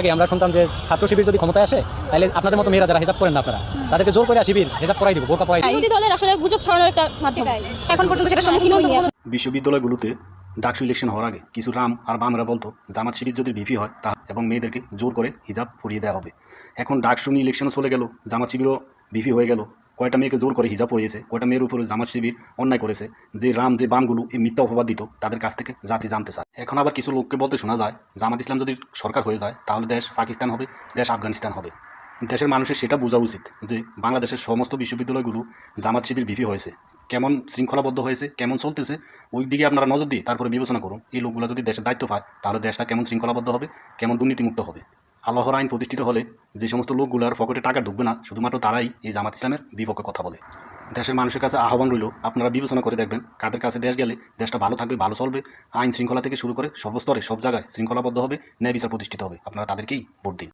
আগে আমরা শুনতাম যে ছাত্র শিবির যদি ক্ষমতায় আসে তাহলে আপনাদের মতো মেয়েরা যারা হিসাব করেন না আপনারা তাদেরকে জোর করে শিবির হিসাব করাই দিব বোরকা পড়াই বিরোধী দলের আসলে গুজব ছড়ানোর একটা মাধ্যম। এখন পর্যন্ত সেটা সম্মুখীন হইনি বিশ্ববিদ্যালয়গুলোতে ডাকসু ইলেকশন হওয়ার আগে কিছু রাম আর বামরা বলতো জামাত শিবির যদি ভিপি হয় তা এবং মেয়েদেরকে জোর করে হিজাব ফুরিয়ে দেওয়া হবে। এখন ডাকসু নিয়ে ইলেকশনও চলে গেল জামাত শিবিরও বিপি হয়ে গেল। কয়টা মেয়েকে জোর করে হিজাব পরিয়েছে, কয়টা মেয়ের উপরে জামাত শিবির অন্যায় করেছে, যে রাম, যে বামগুলো এই মিথ্যা অপবাদ দিত, তাদের কাছ থেকে জাতি জানতে চায়। এখন আবার কিছু লোককে বলতে শোনা যায়, জামাত ইসলাম যদি সরকার হয়ে যায়, তাহলে দেশ পাকিস্তান হবে, দেশ আফগানিস্তান হবে। দেশের মানুষের সেটা বোঝা উচিত যে বাংলাদেশের সমস্ত বিশ্ববিদ্যালয়গুলো জামাত শিবির বিপি হয়েছে। কেমন শৃঙ্খলাবদ্ধ হয়েছে, কেমন চলতেছে, ওই দিকে আপনারা নজর দিয়ে তারপরে বিবেচনা করুন। এই লোকগুলো যদি দেশের দায়িত্ব পায়, তাহলে দেশটা কেমন শৃঙ্খলাবদ্ধ হবে, কেমন দুর্নীতিমুক্ত হবে। আল্লাহর আইন প্রতিষ্ঠিত হলে যে সমস্ত লোকগুলোর পকেটে টাকা ঢুকবে না, শুধুমাত্র তারাই এই জামাত ইসলামের বিপক্ষে কথা বলে। দেশের মানুষের কাছে আহ্বান রইল, আপনারা বিবেচনা করে দেখবেন কাদের কাছে দেশ গেলে দেশটা ভালো থাকবে, ভালো চলবে। আইন শৃঙ্খলা থেকে শুরু করে সর্বস্তরে সব জায়গায় শৃঙ্খলাবদ্ধ হবে, ন্যায় বিচার প্রতিষ্ঠিত হবে। আপনারা তাদেরকেই ভোট দিন।